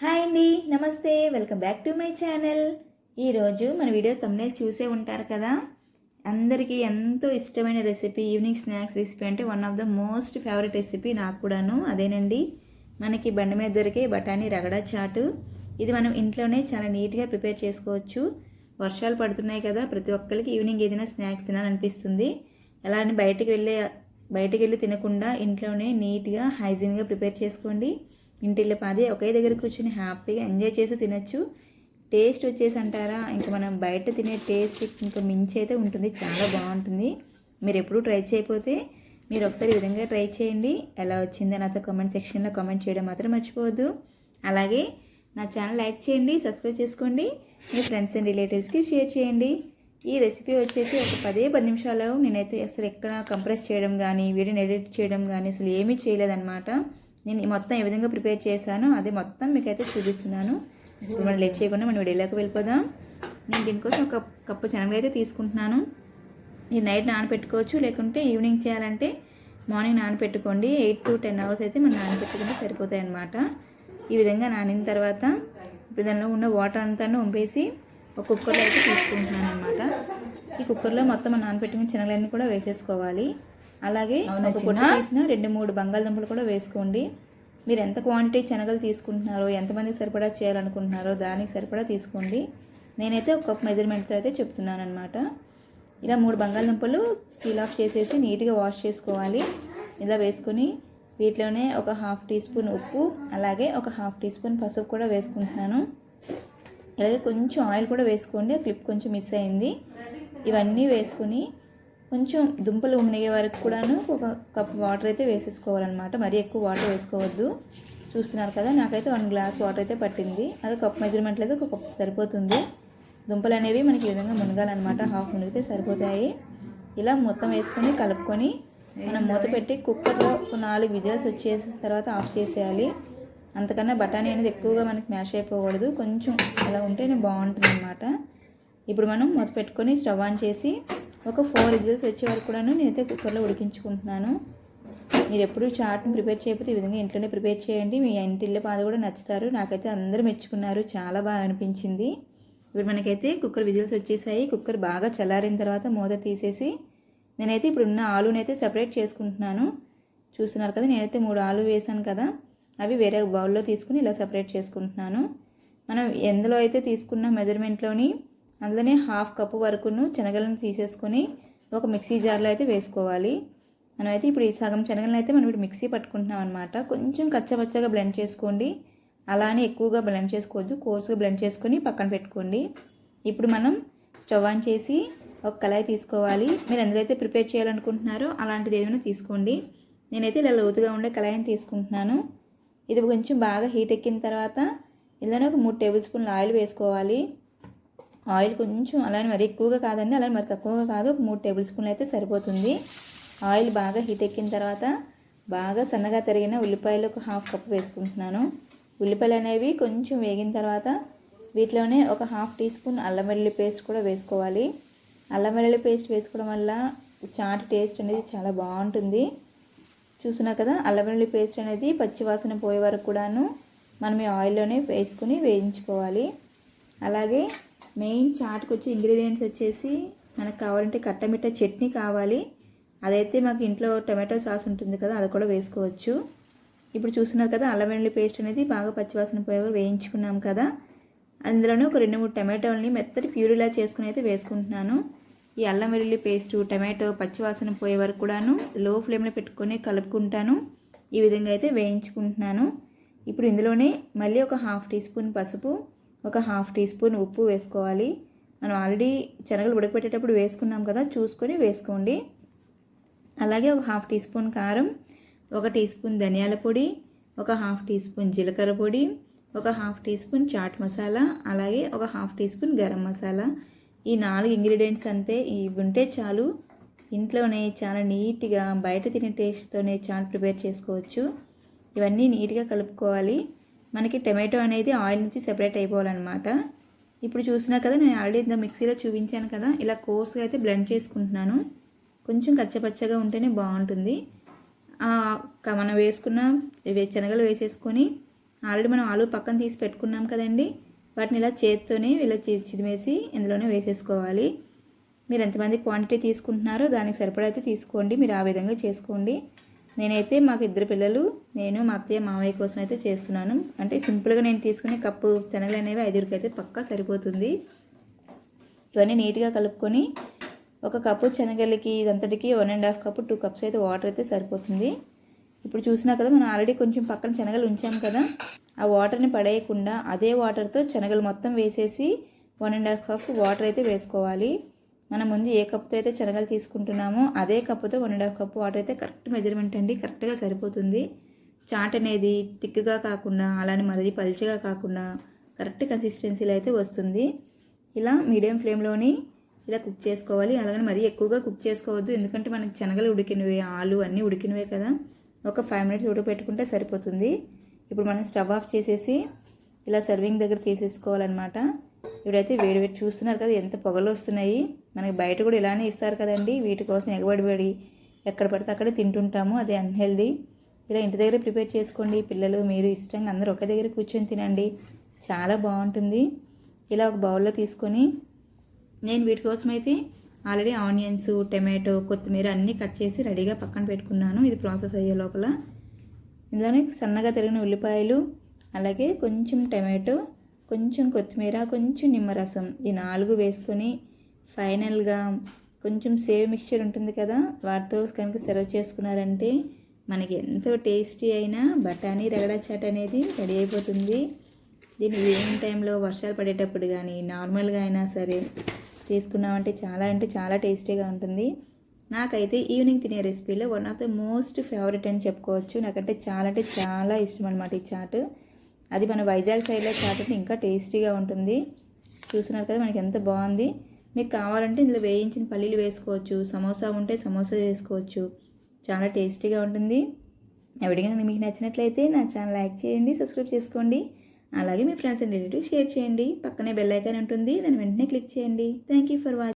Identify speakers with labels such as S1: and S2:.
S1: Hi అండి నమస్తే. Welcome back to my channel. ఈరోజు మన వీడియో తమ్నేల్ చూసే ఉంటారు కదా? అందరికీ ఎంతో ఇష్టమైన రెసిపీ ఈవినింగ్ స్నాక్స్ రెసిపీ అంటే one of the most favourite recipe నాకు కూడాను. అదేనండి మనకి బండి మీద దొరికే బఠానీ రగడా చాటు. ఇది మనం ఇంట్లోనే చాలా నీట్గా ప్రిపేర్ చేసుకోవచ్చు. వర్షాలు పడుతున్నాయి కదా ప్రతి ఒక్కరికి ఈవినింగ్ ఏదైనా స్నాక్స్ తినాలనిపిస్తుంది. అలా అని బయటికి వెళ్ళే బయటకు వెళ్ళి తినకుండా ఇంట్లోనే నీట్గా హైజీన్గా ప్రిపేర్ చేసుకోండి. ఇంటిల్లి పాది ఒకే దగ్గర కూర్చొని హ్యాపీగా ఎంజాయ్ చేసి తినొచ్చు. టేస్ట్ వచ్చేసి అంటారా? ఇంకా మనం బయట తినే టేస్ట్ ఇంకా మించి అయితే ఉంటుంది. చాలా బాగుంటుంది. మీరు ఎప్పుడూ ట్రై చేయకపోతే మీరు ఒకసారి ఈ విధంగా ట్రై చేయండి. ఎలా వచ్చిందో నాతో కామెంట్ సెక్షన్లో కామెంట్ చేయడం మాత్రం మర్చిపోవద్దు. అలాగే నా ఛానల్ లైక్ చేయండి సబ్స్క్రైబ్ చేసుకోండి మీ ఫ్రెండ్స్ అండ్ రిలేటివ్స్కి షేర్ చేయండి. ఈ రెసిపీ వచ్చేసి ఒక పదే పది నిమిషాలు. నేనైతే అసలు ఎక్కడ కంప్రెస్ చేయడం కానీ వీడియోని ఎడిట్ చేయడం కానీ అసలు ఏమీ చేయలేదన్నమాట. నేను మొత్తం ఏ విధంగా ప్రిపేర్ చేశానో అది మొత్తం మీకైతే చూపిస్తున్నాను. ఇప్పుడు మనం లేట్ చేయకుండా మనం వీడియోలోకి వెళ్ళిపోదాం. నేను దీనికోసం ఒక కప్పు శనగలు అయితే తీసుకుంటున్నాను. ఇది నైట్ నానబెట్టుకోవచ్చు లేకుంటే ఈవినింగ్ చేయాలంటే మార్నింగ్ నానబెట్టుకోండి ఎయిట్ టు టెన్ అవర్స్ అయితే మనం నానపెట్టుకుంటే సరిపోతాయి అన్నమాట. ఈ విధంగా నానిన తర్వాత ఇప్పుడు దానిలో ఉన్న వాటర్ అంతా ఉంపేసి ఒక కుక్కర్లో అయితే తీసుకుంటున్నాను అనమాట ఈ కుక్కర్లో మొత్తం మనం నానబెట్టుకున్న శనగలన్నీ కూడా వేసేసుకోవాలి. అలాగే ఒక పొట్టు తీసిన రెండు మూడు బంగాళదుంపలు కూడా వేసుకోండి. మీరు ఎంత క్వాంటిటీ శనగలు తీసుకుంటున్నారో ఎంతమందికి సరిపడా చేయాలనుకుంటున్నారో దానికి సరిపడా తీసుకోండి. నేనైతే ఒక కప్ మెజర్మెంట్తో అయితే చెప్తున్నాను అనమాట ఇలా మూడు బంగాళదుంపలు పీల్ ఆఫ్ చేసేసి నీట్గా వాష్ చేసుకోవాలి. ఇలా వేసుకొని వీటిలోనే ఒక హాఫ్ టీ స్పూన్ ఉప్పు అలాగే ఒక హాఫ్ టీ స్పూన్ పసుపు కూడా వేసుకుంటున్నాను. అలాగే కొంచెం ఆయిల్ కూడా వేసుకోండి. ఆ క్లిప్ కొంచెం మిస్ అయింది. ఇవన్నీ వేసుకుని కొంచెం దుంపలు మునిగే వరకు కూడాను ఒక కప్ వాటర్ అయితే వేసేసుకోవాలన్నమాట. మరీ ఎక్కువ వాటర్ వేసుకోవద్దు. చూస్తున్నారు కదా నాకైతే వన్ గ్లాస్ వాటర్ అయితే పట్టింది. అది కప్ మెజర్మెంట్లో అయితే ఒక కప్ సరిపోతుంది. దుంపలు అనేవి మనకి ఈ విధంగా మునగాలన్నమాట. హాఫ్ మునిగితే సరిపోతాయి. ఇలా మొత్తం వేసుకొని కలుపుకొని మనం మూత పెట్టి కుక్కర్లో ఒక నాలుగు విజిల్స్ వచ్చేసిన తర్వాత ఆఫ్ చేసేయాలి. అంతకన్నా బఠానీ అనేది ఎక్కువగా మనకి మ్యాష్ అయిపోకూడదు. కొంచెం అలా ఉంటేనే బాగుంటుంది అనమాట ఇప్పుడు మనం మూత పెట్టుకొని స్టవ్ ఆన్ చేసి ఒక ఫోర్ విజిల్స్ వచ్చే వరకు కూడాను నేనైతే కుక్కర్లో ఉడికించుకుంటున్నాను. మీరు ఎప్పుడు చాట్ని ప్రిపేర్ చేయకపోతే ఈ విధంగా ఇంట్లోనే ప్రిపేర్ చేయండి. మీ ఇంటిల్లి పాద కూడా నచ్చుతారు. నాకైతే అందరూ మెచ్చుకున్నారు. చాలా బాగా అనిపించింది. ఇప్పుడు మనకైతే కుక్కర్ విజిల్స్ వచ్చేసాయి. కుక్కర్ బాగా చల్లారిన తర్వాత మూత తీసేసి నేనైతే ఇప్పుడు ఉన్న ఆలునైతే సపరేట్ చేసుకుంటున్నాను. చూస్తున్నారు కదా నేనైతే మూడు ఆలు వేసాను కదా అవి వేరే బౌల్లో తీసుకుని ఇలా సెపరేట్ చేసుకుంటున్నాను. మనం ఎందులో అయితే తీసుకున్న మెజర్మెంట్లోని అందులోనే హాఫ్ కప్పు వరకును శనగలను తీసేసుకొని ఒక మిక్సీ జార్లో అయితే వేసుకోవాలి. మనమైతే ఇప్పుడు ఈ సగం శనగలను అయితే మనం ఇప్పుడు మిక్సీ పట్టుకుంటున్నాం అనమాట కొంచెం కచ్చపచ్చగా బ్లెండ్ చేసుకోండి. అలానే ఎక్కువగా బ్లెండ్ చేసుకోవద్దు. కోర్సుగా బ్లెండ్ చేసుకొని పక్కన పెట్టుకోండి. ఇప్పుడు మనం స్టవ్ ఆన్ చేసి ఒక కళాయి తీసుకోవాలి. మీరు ఎందులో అయితే ప్రిపేర్ చేయాలనుకుంటున్నారో అలాంటిది ఏదైనా తీసుకోండి. నేనైతే ఇలా లోతుగా ఉండే కళాయిని తీసుకుంటున్నాను. ఇది కొంచెం బాగా హీట్ ఎక్కిన తర్వాత ఇందులోనే ఒక మూడు టేబుల్ స్పూన్ల ఆయిల్ వేసుకోవాలి. ఆయిల్ కొంచెం అలానే మరి ఎక్కువగా కాదండి అలానే మరి తక్కువగా కాదు. ఒక మూడు టేబుల్ స్పూన్లు అయితే సరిపోతుంది. ఆయిల్ బాగా హీట్ ఎక్కిన తర్వాత బాగా సన్నగా తరిగిన ఉల్లిపాయలు ఒక హాఫ్ కప్ వేసుకుంటున్నాను. ఉల్లిపాయలు అనేవి కొంచెం వేగిన తర్వాత వీటిలోనే ఒక హాఫ్ టీ స్పూన్ అల్లం వెల్లుల్లి పేస్ట్ కూడా వేసుకోవాలి. అల్లం వెల్లుల్లి పేస్ట్ వేసుకోవడం వల్ల చాట్ టేస్ట్ అనేది చాలా బాగుంటుంది. చూస్తున్నారు కదా అల్లం వెల్లుల్లి పేస్ట్ అనేది పచ్చివాసన పోయే వరకు కూడాను మనం ఈ ఆయిల్లోనే వేసుకుని వేయించుకోవాలి. అలాగే మెయిన్ చాట్కి వచ్చి ఇంగ్రీడియంట్స్ వచ్చేసి మనకు కావాలంటే కట్టమిట్ట చట్నీ కావాలి. అదైతే మాకు ఇంట్లో టమాటో సాస్ ఉంటుంది కదా అది కూడా వేసుకోవచ్చు. ఇప్పుడు చూస్తున్నారు కదా అల్లం వెల్లుల్లి పేస్ట్ అనేది బాగా పచ్చివాసన పోయే వేయించుకున్నాం కదా. అందులోనే ఒక రెండు మూడు టమాటోలని మెత్తటి ప్యూరిలా చేసుకుని అయితే వేసుకుంటున్నాను. ఈ అల్లం వెల్లుల్లి పేస్టు టమాటో పచ్చివాసన పోయే వరకు కూడాను లో ఫ్లేమ్లో పెట్టుకొని కలుపుకుంటాను. ఈ విధంగా అయితే వేయించుకుంటున్నాను. ఇప్పుడు ఇందులోనే మళ్ళీ ఒక హాఫ్ టీ స్పూన్ పసుపు ఒక హాఫ్ టీ స్పూన్ ఉప్పు వేసుకోవాలి. మనం ఆల్రెడీ శనగలు ఉడకపెట్టేటప్పుడు వేసుకున్నాం కదా చూసుకొని వేసుకోండి. అలాగే ఒక హాఫ్ టీ స్పూన్ కారం ఒక టీ స్పూన్ ధనియాల పొడి ఒక హాఫ్ టీ స్పూన్ జీలకర్ర పొడి ఒక half teaspoon chaat masala అలాగే ఒక half teaspoon garam masala. ఈ నాలుగు ఇంగ్రీడియంట్స్ అంతే ఇవి ఉంటే చాలు. ఇంట్లోనే చాలా నీట్గా బయట తినే టేస్ట్తోనే చాట్ ప్రిపేర్ చేసుకోవచ్చు. ఇవన్నీ నీట్గా కలుపుకోవాలి. మనకి టమాటో అనేది ఆయిల్ నుంచి సెపరేట్ అయిపోవాలన్నమాట. ఇప్పుడు చూసినా కదా నేను ఆల్రెడీ ఇంత మిక్సీలో చూపించాను కదా ఇలా కోర్స్గా అయితే బ్లెండ్ చేసుకుంటున్నాను. కొంచెం కచ్చపచ్చగా ఉంటేనే బాగుంటుంది. మనం వేసుకున్న శనగలు వేసేసుకొని ఆల్రెడీ మనం ఆలు పక్కన తీసి పెట్టుకున్నాం కదండి వాటిని ఇలా చేత్తోనే ఇలా చిదిమేసి ఇందులోనే వేసేసుకోవాలి. మీరు ఎంతమంది క్వాంటిటీ తీసుకుంటున్నారో దానికి సరిపడా అయితే తీసుకోండి మీరు ఆ విధంగా చేసుకోండి. నేనైతే మాకు ఇద్దరు పిల్లలు నేను మా అత్తయ్య మామయ్య కోసం అయితే చేస్తున్నాను. అంటే సింపుల్గా నేను తీసుకునే కప్పు శనగలు అనేవి ఐదుగురికి అయితే పక్కా సరిపోతుంది. ఇవన్నీ నీట్గా కలుపుకొని ఒక కప్పు శనగలకి ఇదంతటికి one and half cup two cups అయితే వాటర్ అయితే సరిపోతుంది. ఇప్పుడు చూసినా కదా మనం ఆల్రెడీ కొంచెం పక్కన శనగలు ఉంచాం కదా ఆ వాటర్ని పడేయకుండా అదే వాటర్తో శనగలు మొత్తం వేసేసి one and half cup water అయితే వేసుకోవాలి. మనం ముందు ఏ కప్తో అయితే శనగలు తీసుకుంటున్నామో అదే కప్పుతో one and half cup water అయితే కరెక్ట్ మెజర్మెంట్ అండి కరెక్ట్గా సరిపోతుంది. చాట్ అనేది థిక్గా కాకుండా అలానే మరది పల్చగా కాకుండా కరెక్ట్ కన్సిస్టెన్సీలో అయితే వస్తుంది. ఇలా మీడియం ఫ్లేమ్లోని ఇలా కుక్ చేసుకోవాలి. అలాగే మరీ ఎక్కువగా కుక్ చేసుకోవద్దు ఎందుకంటే మనకి శనగలు ఉడికినవే ఆలు అన్నీ ఉడికినవే కదా. ఒక ఫైవ్ మినిట్స్ ఉడకపెట్టుకుంటే సరిపోతుంది. ఇప్పుడు మనం స్టవ్ ఆఫ్ చేసేసి ఇలా సర్వింగ్ దగ్గర తీసేసుకోవాలన్నమాట. ఇప్పుడైతే వేడి వేడి చూస్తున్నారు కదా ఎంత పొగలు వస్తున్నాయి. మనకి బయట కూడా ఇలానే ఇస్తారు కదండి. వీటి కోసం ఎగబడిబడి ఎక్కడ పడితే అక్కడ తింటుంటాము. అది అన్హెల్దీ ఇలా ఇంటి దగ్గర ప్రిపేర్ చేసుకోండి. పిల్లలు మీరు ఇష్టంగా అందరూ ఒక దగ్గర కూర్చొని తినండి. చాలా బాగుంటుంది. ఇలా ఒక బౌల్లో తీసుకొని నేను వీటి కోసం అయితే ఆల్రెడీ ఆనియన్స్ టమాటో కొత్తిమీర అన్నీ కట్ చేసి రెడీగా పక్కన పెట్టుకున్నాను. ఇది ప్రాసెస్ అయ్యే లోపల. ఇందులోనే సన్నగా తరిగిన ఉల్లిపాయలు అలాగే కొంచెం టమాటో కొంచెం కొత్తిమీర కొంచెం నిమ్మరసం ఈ నాలుగు వేసుకొని ఫైనల్గా కొంచెం సేవ్ మిక్చర్ ఉంటుంది కదా వాటితో కనుక సర్వ్ చేసుకున్నారంటే మనకి ఎంతో టేస్టీ అయిన బఠానీ రగడా చాట్ అనేది రెడీ అయిపోతుంది. దీన్ని ఈవినింగ్ టైంలో వర్షాలు పడేటప్పుడు కానీ నార్మల్గా అయినా సరే తీసుకున్నామంటే చాలా అంటే చాలా టేస్టీగా ఉంటుంది. నాకైతే ఈవినింగ్ తినే రెసిపీలో one of the most favourite అని చెప్పుకోవచ్చు. నాకంటే చాలా అంటే చాలా ఇష్టం అనమాట ఈ చాట్. అది మన వైజాగ్ సైడ్లో చాట్ అంటే ఇంకా టేస్టీగా ఉంటుంది. చూస్తున్నారు కదా మనకి ఎంత బాగుంది. మీకు కావాలంటే ఇందులో వేయించిన పల్లీలు వేసుకోవచ్చు సమోసా ఉంటే సమోసా వేసుకోవచ్చు. చాలా టేస్టీగా ఉంటుంది. ఎవరికైనా మీకు నచ్చినట్లయితే నా ఛానల్ లైక్ చేయండి సబ్స్క్రైబ్ చేసుకోండి. అలాగే మీ ఫ్రెండ్స్ అండ్ రిలేటివ్ షేర్ చేయండి. పక్కనే బెల్ ఐకాన్ ఉంటుంది. దాన్ని వెంటనే క్లిక్ చేయండి. Thank you for watching